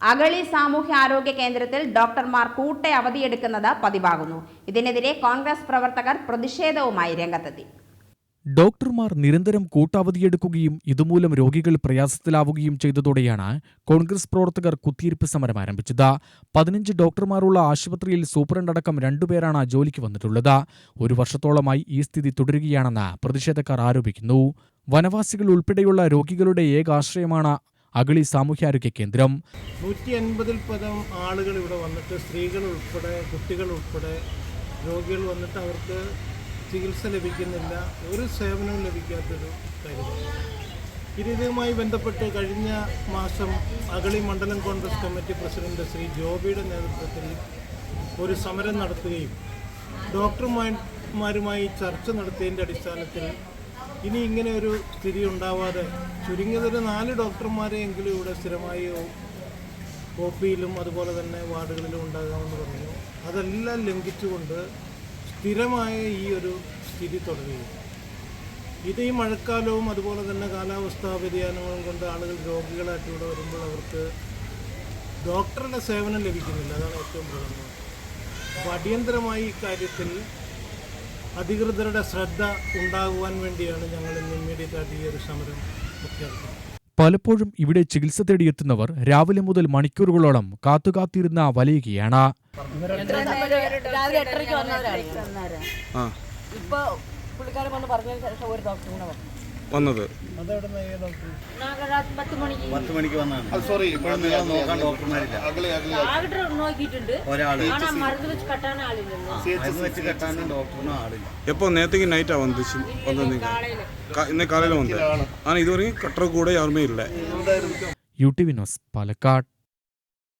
അഗളി സാമൂഹ്യാരോഗ്യ കേന്ദ്രത്തിൽ ഡോക്ടർമാർ കൂട്ടെ അവധിയെടുക്കുന്നത് പതിവാകുന്നു. ഇതിനെതിരെ കോൺഗ്രസ് പ്രവർത്തകർ പ്രതിഷേധവുമായി രംഗത്തെത്തി. ഡോക്ടർമാർ നിരന്തരം കൂട്ടവധിയെടുക്കുകയും ഇതുമൂലം രോഗികൾ പ്രയാസത്തിലാവുകയും ചെയ്തതോടെയാണ് കോൺഗ്രസ് പ്രവർത്തകർ കുത്തിയിരിപ്പ് സമരം ആരംഭിച്ചത്. പതിനഞ്ച് ഡോക്ടർമാരുള്ള ആശുപത്രിയിൽ സൂപ്രണ്ട് അടക്കം രണ്ടുപേരാണ് ജോലിക്ക് വന്നിട്ടുള്ളത്. ഒരു വർഷത്തോളമായി ഈ സ്ഥിതി തുടരുകയാണെന്ന് പ്രതിഷേധക്കാർ ആരോപിക്കുന്നു. വനവാസികൾ ഉൾപ്പെടെയുള്ള രോഗികളുടെ ഏക ആശ്രയമാണ് അഗളി സാമൂഹ്യാരോഗ്യ കേന്ദ്രം. നൂറ്റി അൻപതിൽ പദം ആളുകൾ ഇവിടെ വന്നിട്ട് സ്ത്രീകൾ ഉൾപ്പെടെ കുട്ടികൾ ഉൾപ്പെടെ രോഗികൾ വന്നിട്ട് അവർക്ക് ചികിത്സ ലഭിക്കുന്നില്ല. ഒരു സേവനവും ലഭിക്കാത്തൊരു കാര്യമാണ് ഇത് ഇതുമായി ബന്ധപ്പെട്ട് കഴിഞ്ഞ മാസം അഗളി മണ്ഡലം കോൺഗ്രസ് കമ്മിറ്റി പ്രസിഡന്റ് ശ്രീ ജോബിയുടെ നേതൃത്വത്തിൽ ഒരു സമരം നടത്തുകയും ഡോക്ടർമാരുമായി ചർച്ച നടത്തിയതിന്റെ അടിസ്ഥാനത്തിൽ ഇനി ഇങ്ങനെ ഒരു സ്ഥിതി ഉണ്ടാവാതെ ചുരുങ്ങിയതൊരു നാല് ഡോക്ടർമാരെയെങ്കിലും ഇവിടെ സ്ഥിരമായി കോപ്പിയിലും അതുപോലെ തന്നെ വാർഡുകളിലും ഉണ്ടാകാമെന്ന് പറഞ്ഞു. അതെല്ലാം ലംഘിച്ചുകൊണ്ട് സ്ഥിരമായ ഈ ഒരു സ്ഥിതി തുടരുകയും ഇത് ഈ മഴക്കാലവും അതുപോലെ തന്നെ കാലാവസ്ഥാ വ്യതിയാനങ്ങളും കൊണ്ട് ആളുകൾ രോഗികളായിട്ട് ഇവിടെ വരുമ്പോൾ അവർക്ക് ഡോക്ടറുടെ സേവനം ലഭിക്കുന്നില്ല. അതാണ് ഏറ്റവും പ്രധാനം. അപ്പോൾ അടിയന്തരമായി ഇക്കാര്യത്തിൽ അധികൃതരുടെ ശ്രദ്ധ ഉണ്ടാകുവാൻ വേണ്ടിയാണ് ഞങ്ങൾ ഇന്ന് ഇമ്മീഡിയറ്റ് ഒരു സമരം പ്രഖ്യാപിക്കുന്നത് പലപ്പോഴും ഇവിടെ ചികിത്സ തേടിയെത്തുന്നവർ രാവിലെ മുതൽ മണിക്കൂറുകളോളം കാത്തുകാത്തിരുന്ന വലയുകയാണ്. രാവിലെ എട്ടരയ്ക്ക് വന്നവരാണ്. ഇപ്പൊ പുള്ളിക്കാരൻ വന്ന് പറഞ്ഞതിന് ശേഷം ഒരു ഡോക്ടർ കൂടെ വന്നു. വന്നത് അതെവിടെ നിന്ന് ഈ ഡോക്ടർ നാഗരാജ് പത്ത് മണിക്ക് പത്ത് മണിക്ക് വന്നതാണ് സോറി ഇപ്പോഴും നിങ്ങൾ നോക്കാൻ ഡോക്ടർമാരില്ല ഡോക്ടർ നോക്കിയിട്ടുണ്ട് ഒരാള് ആണാ മരുന്ന് വെച്ച് കെട്ടാൻ ആളില്ലല്ലോ മരുന്ന് വെച്ച് കെട്ടാനും ഡോക്ടറിനും ആളില്ല எப்போ நேற்றுக்கு நைட்டா வந்துச்சு வந்தது കാളയില് இன்னைக்கு காலையில் வந்தேன் ஆனால் இது வரைக்கும் கட்டுற கூட யாருமே இல்லை U T V news Palakkad